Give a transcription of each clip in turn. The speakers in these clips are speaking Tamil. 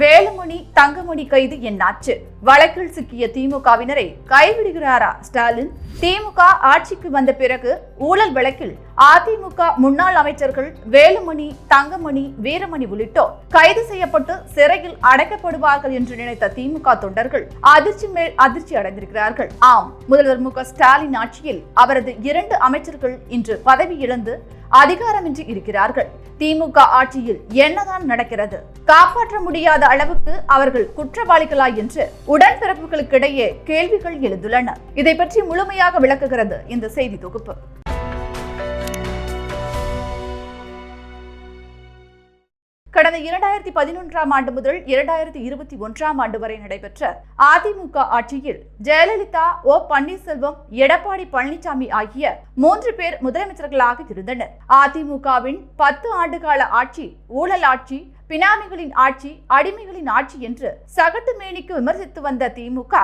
வேலுமணி தங்கமணி கைது என்னாச்சு? வழக்கில் சிக்கிய திமுகவினரை கைவிடுகிறாரா ஸ்டாலின்? திமுக ஆட்சிக்கு வந்த பிறகு ஊழல் வழக்கில் அதிமுக முன்னாள் அமைச்சர்கள் வேலுமணி தங்கமணி வீரமணி உள்ளிட்டோர் கைது செய்யப்பட்டு சிறையில் அடைக்கப்படுவார்கள் என்று நினைத்த திமுக தொண்டர்கள் அதிர்ச்சி மேல் அதிர்ச்சி அடைந்திருக்கிறார்கள். ஆம் முதல்வர் மு ஸ்டாலின் ஆட்சியில் அவரது இரண்டு அமைச்சர்கள் இன்று பதவி இழந்து அதிகாரமின்றி இருக்கிறார்கள். திமுக ஆட்சியில் என்னதான் நடக்கிறது? காப்பாற்ற முடியாத அளவுக்கு அவர்கள் குற்றவாளிகளா என்று உடன்பிறப்புகளுக்கிடையே கேள்விகள் எழுந்துள்ளன. இதை பற்றி முழுமையாக விளக்குகிறது இந்த செய்தி தொகுப்பு. கடந்த இரண்டாயிரத்தி பதினொன்றாம் ஆண்டு முதல் இரண்டாயிரத்தி இருபத்தி ஒன்றாம் ஆண்டு வரை நடைபெற்ற அதிமுக ஆட்சியில் ஜெயலலிதா ஓ பன்னீர்செல்வம் எடப்பாடி பழனிசாமி ஆகிய மூன்று பேர் முதலமைச்சர்களாக இருந்தனர். அதிமுகவின் பத்து ஆண்டுகால ஆட்சி ஊழல் ஆட்சி பினாமிகளின் ஆட்சி அடிமைகளின் ஆட்சி என்று சகட்டு மேனிக்கு விமர்சித்து வந்த திமுக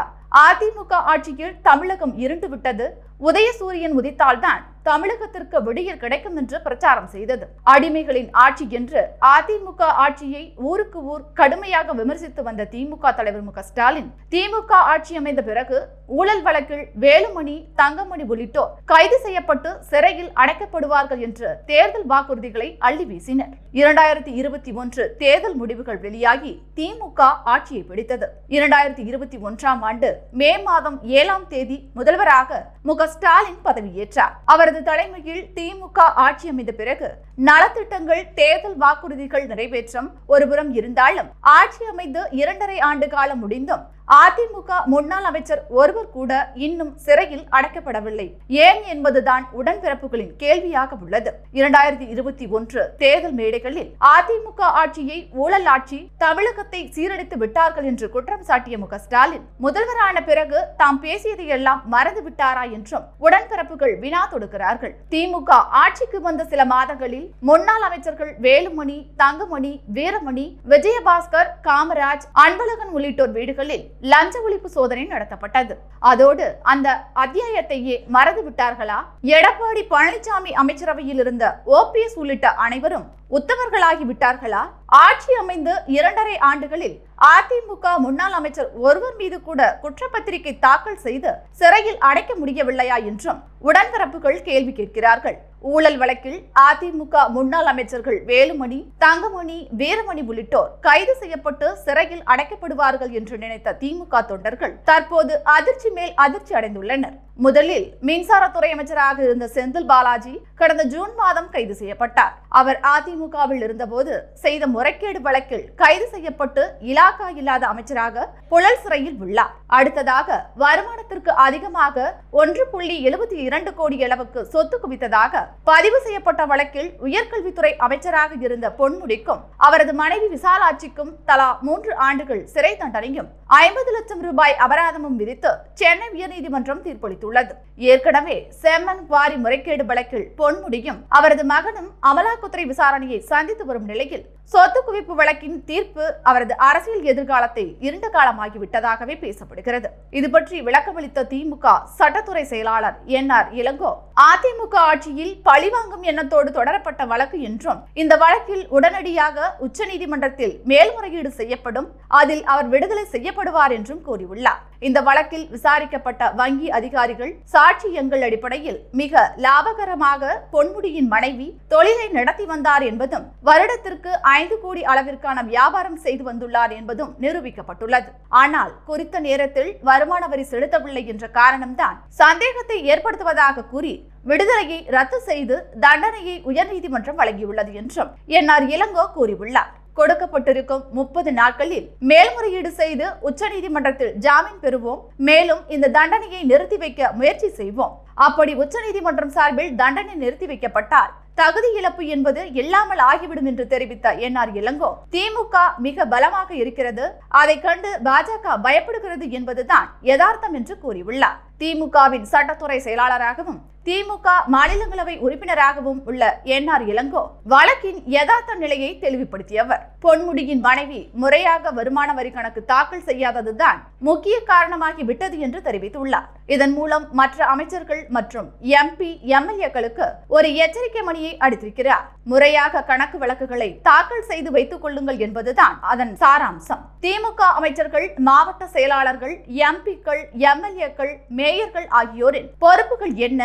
அதிமுக ஆட்சியில் தமிழகம் இருண்டு விட்டது உதயசூரியன் உதித்தால்தான் தமிழகத்திற்கு விடியல் கிடைக்கும் என்று பிரச்சாரம் செய்தது. அடிமைகளின் ஆட்சி என்று அதிமுக ஆட்சியை ஊருக்கு ஊர் கடுமையாக விமர்சித்து வந்த திமுக தலைவர் மு ஸ்டாலின் திமுக ஆட்சி அமைந்த பிறகு ஊழல் வழக்கில் வேலுமணி தங்கமணி உள்ளிட்டோர் கைது செய்யப்பட்டு சிறையில் அடைக்கப்படுவார்கள் என்று தேர்தல் வாக்குறுதிகளை அள்ளி வீசினர். இரண்டாயிரத்தி இருபத்தி ஒன்று தேர்தல் முடிவுகள் வெளியாகி திமுக ஆட்சியை பிடித்தது. இரண்டாயிரத்தி இருபத்தி ஒன்றாம் ஆண்டு மே மாதம் ஏழாம் தேதி முதல்வராக மு ஸ்டாலின் பதவியேற்றார். அவர் அவரது தலைமையில் திமுக ஆட்சி அமைந்த பிறகு நலத்திட்டங்கள் தேர்தல் வாக்குறுதிகள் நிறைவேற்றம் ஒருபுறம் இருந்தாலும் ஆட்சி அமைந்து இரண்டரை ஆண்டு காலம் முடிந்தும் அதிமுக முன்னாள் அமைச்சர் ஒருவர் கூட இன்னும் சிறையில் அடைக்கப்படவில்லை. ஏன் என்பதுதான் உடன்பிறப்புகளின் கேள்வியாக உள்ளது. இரண்டாயிரத்தி இருபத்தி ஒன்று தேர்தல் மேடைகளில் அதிமுக ஆட்சியை ஊழல் ஆட்சி தமிழகத்தை சீரழித்து விட்டார்கள் என்று குற்றம் சாட்டிய மு ஸ்டாலின் முதல்வரான பிறகு தாம் பேசியதையெல்லாம் மறந்து விட்டாரா என்றும் உடன்பிறப்புகள் வினா தொடுக்கிறார்கள். திமுக ஆட்சிக்கு வந்த சில மாதங்களில் முன்னாள் அமைச்சர்கள் வேலுமணி தங்கமணி வீரமணி விஜயபாஸ்கர் காமராஜ் அன்பழகன் உள்ளிட்டோர் வீடுகளில் லஞ்ச ஒழிப்பு சோதனை நடத்தப்பட்டது. அதோடு அந்த அத்தியாயத்தையே மறந்து விட்டார்களா? எடப்பாடி பழனிசாமி அமைச்சரவையில் இருந்த ஓபிஎஸ் உள்ளிட்ட அனைவரும் உத்தவர்களாகி விட்டார்களா? ஆட்சி அமைந்து இரண்டரை ஆண்டுகளில் அதிமுக முன்னாள் அமைச்சர் ஒருவர் மீது கூட குற்றப்பத்திரிகை தாக்கல் செய்து சிறையில் அடைக்க முடியவில்லையா என்றும் உடன்பிறப்புகள் கேள்வி கேட்கிறார்கள். ஊழல் வழக்கில் அதிமுக முன்னாள் அமைச்சர்கள் வேலுமணி தங்கமணி வீரமணி உள்ளிட்டோர் கைது செய்யப்பட்டு சிறையில் அடைக்கப்படுவார்கள் என்று நினைத்த திமுக தொண்டர்கள் தற்போது அதிர்ச்சி மேல் அதிர்ச்சி அடைந்துள்ளனர். முதலில் மின்சாரத்துறை அமைச்சராக இருந்த செந்தில் பாலாஜி கடந்த ஜூன் மாதம் கைது செய்யப்பட்டார். அவர் அதிமுகவில் இருந்தபோது செய்த முறைகேடு வழக்கில் கைது செய்யப்பட்டு இலாக்கா இல்லாத அமைச்சராக புழல் சிறையில் உள்ளார். அடுத்ததாக வருமானத்திற்கு அதிகமாக ஒன்று புள்ளி எழுபத்தி இரண்டு கோடி அளவுக்கு சொத்து குவித்ததாக பதிவு செய்யப்பட்ட வழக்கில் உயர்கல்வித்துறை அமைச்சராக இருந்த பொன்முடிக்கும் அவரது மனைவி விசாலாட்சிக்கும் தலா மூன்று ஆண்டுகள் சிறை தண்டனையும் ஐம்பது லட்சம் ரூபாய் அபராதமும் விதித்து சென்னை உயர்நீதிமன்றம் தீர்ப்பளித்துள்ளது. ஏற்கனவே செம்மன் குவாரி முறைகேடு வழக்கில் பொன்முடியும் அவரது மகனும் அமலாக்கத்துறை விசாரணையை சந்தித்து வரும் நிலையில் சொத்து குவிப்பு வழக்கின் தீர்ப்பு அவரது அரசியல் எதிர்காலத்தை இருண்ட காலமாகிவிட்டதாகவே பேசப்படுகிறது. இது பற்றி விளக்கமளித்த திமுக சட்டத்துறை செயலாளர் என் ஆர் இளங்கோ அதிமுக ஆட்சியில் பழிவாங்கும் எண்ணத்தோடு தொடரப்பட்ட வழக்கு என்றும் இந்த வழக்கில் உடனடியாக உச்சநீதிமன்றத்தில் மேல்முறையீடு செய்யப்படும் அதில் அவர் விடுதலை செய்யப்படுவார் என்றும் கூறியுள்ளார். இந்த வழக்கில் விசாரிக்கப்பட்ட வங்கி அதிகாரிகள் சாட்சியங்கள் அடிப்படையில் மிக லாபகரமாக பொன்முடியின் மனைவி தொழிலை நடத்தி வந்தார் என்பதும் வருடத்திற்கு ஐந்து கோடி அளவிற்கான வியாபாரம் செய்து வந்துள்ளார் என்பதும் நிரூபிக்கப்பட்டுள்ளது. ஆனால் குறித்த நேரத்தில் வருமான வரி செலுத்தவில்லை என்ற காரணம்தான் சந்தேகத்தை ஏற்படுத்துவதாக கூறி விடுதலையை ரத்து செய்து தண்டனையை உயர்நீதிமன்றம் வழங்கியுள்ளது என்றும் என்ஆர் இளங்கோ கூறியுள்ளார். கொடுக்கப்பட்டிருக்கும் முப்பது நாட்களில் மேல்முறையீடு செய்து உச்சநீதிமன்றத்தில் ஜாமீன் பெறுவோம். மேலும் இந்த தண்டனையை நிறுத்தி வைக்க முயற்சி செய்வோம். அப்படி உச்சநீதிமன்றம் சார்பில் தண்டனை நிறுத்தி வைக்கப்பட்டால் தகுதி இழப்பு என்பது இல்லாமல் ஆகிவிடும் என்று தெரிவித்த என் ஆர் இளங்கோ திமுக மிக பலமாக இருக்கிறது. அதை கண்டு பாஜக பயப்படுகிறது என்பதுதான் யதார்த்தம் என்று கூறியுள்ளார். திமுகவின் சட்டத்துறை செயலாளராகவும் திமுக மாநிலங்களவை உறுப்பினராகவும் உள்ள என் ஆர் இளங்கோ வழக்கின் யதார்த்த நிலையை தெளிவுபடுத்தியவர். பொன்முடியின் மனைவி முறையாக வருமான வரி கணக்கு தாக்கல் செய்யாததுதான் முக்கிய காரணமாகி விட்டது என்று தெரிவித்துள்ளார். இதன் மூலம் மற்ற அமைச்சர்கள் மற்றும் எம்பி எம்எல்ஏக்களுக்கு ஒரு எச்சரிக்கை ஆணையை அடித்திருக்கிறார். முறையாக கணக்கு வழக்குகளை தாக்கல் செய்து வைத்துக் கொள்ளுங்கள் என்பதுதான் அதன் சாராம்சம். திமுக அமைச்சர்கள் மாவட்ட செயலாளர்கள் எம்பிக்கள் எம்எல்ஏக்கள் மேயர்கள் ஆகியோரின் பொறுப்புகள் என்ன?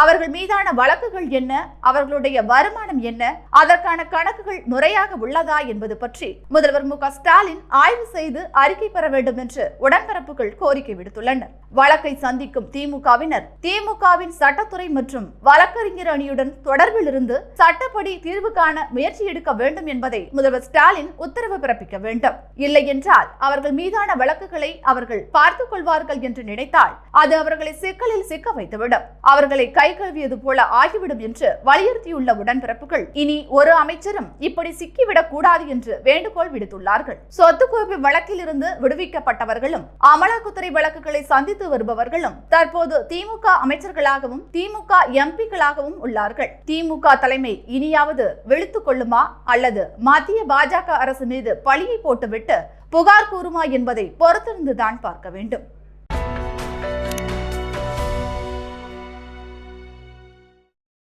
அவர்கள் மீதான வழக்குகள் என்ன? அவர்களுடைய வருமானம் என்ன? அதற்கான கணக்குகள் முறையாக உள்ளதா என்பது பற்றி முதல்வர் மு க ஸ்டாலின் ஆய்வு செய்து அறிக்கை பெற வேண்டும் என்று உடன்பரப்புகள் கோரிக்கை விடுத்துள்ளனர். வழக்கை சந்திக்கும் திமுகவினர் திமுகவின் சட்டத்துறை மற்றும் வழக்கறிஞர் அணியுடன் தொடர்பில் இருந்து சட்டப்படி தீர்வு காண முயற்சி எடுக்க வேண்டும் என்பதை முதல்வர் ஸ்டாலின் உத்தரவு பிறப்பிக்க வேண்டும். இல்லை என்றால் அவர்கள் மீதான வழக்குகளை அவர்கள் பார்த்துக் கொள்வார்கள் என்று நினைத்தால் அது அவர்களை சிக்கலில் சிக்க வைத்துவிடும். அவர்களை கை கழுவியது போல ஆகிவிடும் என்று வலியுறுத்தியுள்ள உடன்பிறப்புகள் இனி ஒரு அமைச்சரும் இப்படி சிக்கிவிடக் கூடாது என்று வேண்டுகோள் விடுத்துள்ளார்கள். சொத்து குவிப்பு வழக்கில் இருந்து விடுவிக்கப்பட்டவர்களும் அமலாக்கத்துறை வழக்குகளை சந்தித்து வருபவர்களும் தற்போது திமுக அமைச்சர்களாகவும் திமுக எம்பிக்களாகவும் உள்ளார்கள். திமுக தலைமை இனியாவது வெளுத்துக் கொள்ளுமா? அல்லது மத்திய பாஜக அரசு மீது பழியை போட்டுவிட்டு புகார் கூறுமா என்பதை பொறுத்திருந்துதான் பார்க்க வேண்டும்.